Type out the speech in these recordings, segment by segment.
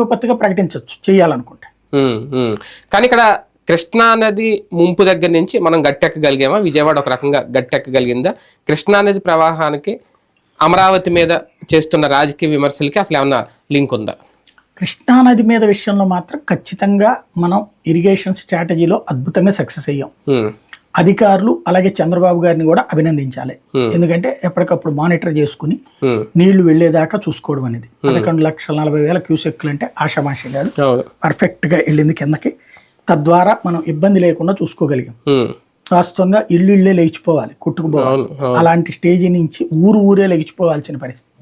విపత్తుగా ప్రకటించవచ్చు చేయాలనుకుంటే. కానీ ఇక్కడ కృష్ణా నది ముంపు దగ్గర నుంచి మనం గట్టెక్కగలిగామా? విజయవాడ ఒక రకంగా గట్టెక్కగలిగిందా? కృష్ణా నది ప్రవాహానికి అమరావతి మీద చేస్తున్న రాజకీయ విమర్శలకి అసలు ఏమన్నా లింక్ ఉందా? కృష్ణానది మీద విషయంలో మాత్రం ఖచ్చితంగా మనం ఇరిగేషన్ స్ట్రాటజీలో అద్భుతంగా సక్సెస్ అయ్యాం. అధికారులు అలాగే చంద్రబాబు గారిని కూడా అభినందించాలి. ఎందుకంటే ఎప్పటికప్పుడు మానిటర్ చేసుకుని. నీళ్ళు వెళ్ళేదాకా చూసుకోవడం అనేది. పదకొండు లక్షల నలభై వేల క్యూసెక్లు అంటే ఆషామాషి కాదు. పర్ఫెక్ట్గా వెళ్ళింది కిందకి. తద్వారా మనం ఇబ్బంది లేకుండా చూసుకోగలిగాం. వాస్తవంగా ఇల్లు ఇళ్ళే లేచిపోవాలి కొట్టుకుపోవాలి. అలాంటి స్టేజీ నుంచి ఊరు ఊరే లేచిపోవాల్సిన పరిస్థితి.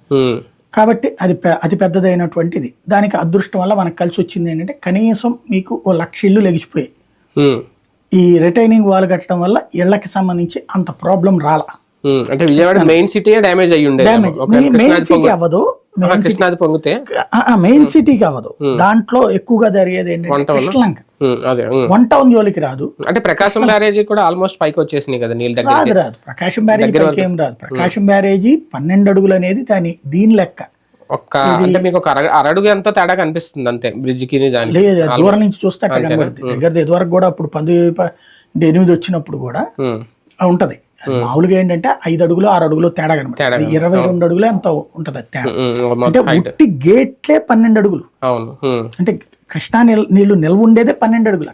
కాబట్టి అది అతి పెద్దదైనటువంటిది. దానికి అదృష్టం వల్ల మనకు కలిసి వచ్చింది ఏంటంటే కనీసం మీకు ఓ లక్ష ఇల్లు లెగిచిపోయాయి ఈ రిటైనింగ్ వాల్ కట్టడం వల్ల ఇళ్ళకి సంబంధించి అంత ప్రాబ్లం రాల. అంటే విజయవాడ మెయిన్ సిటీ డ్యామేజ్ అయ్యి ఒకవేళ మెయిన్ సిటీ అవ్వదు. ఆహా, కృష్ణాది పొంగితే? మెయిన్ సిటీకి అవ్వదు. దాంట్లో ఎక్కువగా జరిగేది ఏంటంటే? కృష్ణలంక. వన్ టౌన్ జోలికి రాదు. అంటే ప్రకాశం బ్యారేజీ కూడా ఆల్మోస్ట్ పైకి వచ్చేసినాయి కదా నీళ్ళ దగ్గర రాదు రాదు. ప్రకాశం బ్యారేజీ ఏం రాదు. ప్రకాశం బ్యారేజీ పన్నెండు అడుగులు అనేది దాని దీని లెక్క. ఒక్క అంటే మీకు ఒక అర అరడుగు ఎంతో తేడా కనిపిస్తుంది అంతే బ్రిడ్జ్కి లేదు దూరం నుంచి చూస్తే అట్లా కనబడుతుంది దగ్గర ఇదివరకు కూడా అప్పుడు పంతొమ్మిది ఎనిమిది వచ్చినప్పుడు కూడా ఉంటది. మామూలుగా ఏంటంటే ఐదు అడుగులు ఆరు అడుగులు తేడా కనబడుతుంది. ఇరవై రెండు అడుగులు ఎంతో ఉంటది తేడా. అంటే. ఉట్టి గేట్లే పన్నెండు అడుగులు. అంటే కృష్ణా నీళ్ళు నీళ్ళు నిల్వ ఉండేదే పన్నెండు అడుగులు.